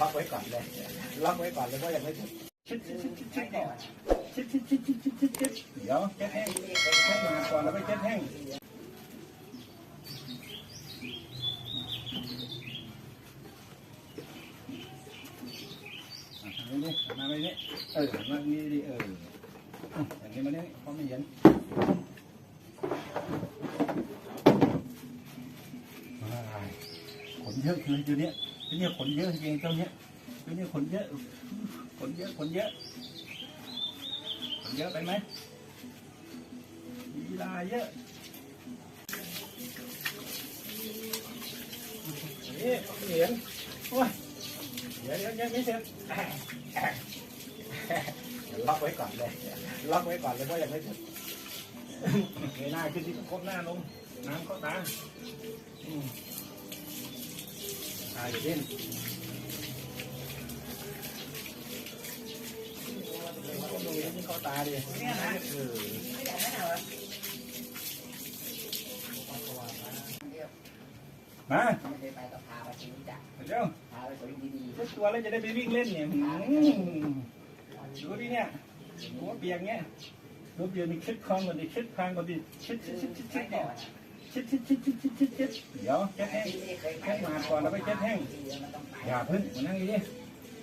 ล็อกไว้ก่อนเลยล็อกไว้ก่อนเลยเพราะยังไม่ถึงชิดชิดชิดชิดชิดก่อนชิดชิดชิดชิดชิดชิดชิดเดี๋ยวเช็ดแห้งเช็ดมาก่อนแล้วไปเช็ดแห้งอะทางนี้ดิมาไม่นี่เออมานี่ดิเอออย่างนี้มาเนี่ยเพราะไม่เห็นว้ายขนเยอะเลยตัวเนี้ย ตัวเนี้ยขนเยอะจริงๆเจ้าเนี้ยตัวเนี้ยขนเยอะขนเยอะขนเยอะขนเยอะไปไหมลีลาเยอะนี่เหรียญโอ้ยเดี๋ยวเดี๋ยวยังไม่เสร็จล็อกไว้ก่อนเลยล็อกไว้ก่อนเลยเพราะยังไม่เสร็จเงยหน้าขึ้นที่ก้มหน้าลงน้ำเข้าตาาอย่าเล่นก้มลงนี่เข้าตาดิเออมาไม่ได้ไปก็พาไปที่รู้จักเดี๋ยวพาไปสวนดีเช็ดตัวแล้วจะได้ไปวิ่งเล่นเนี่ยหืมดูดิเนี่ยหัวเปียกเนี่ยหัวเปียกนี่ชิดคลองก่อนดิชิดคางก่อนดิชิดชิดชิดชิดๆชิดก่ก่ออนน ชิดชิดชิดชิดชิดชิดชิดเดี๋ยวเช็ดแห้งเช็ดมาก่อนแล้วไปเช็ดแห้งอย่าพึ่งมานั่งดิ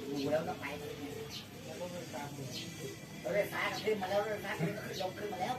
ดูแล้วต้องไปรถไฟฟ้าขึ้นมาแล้วรถไฟฟ้าลงขึ้นมาแล้ว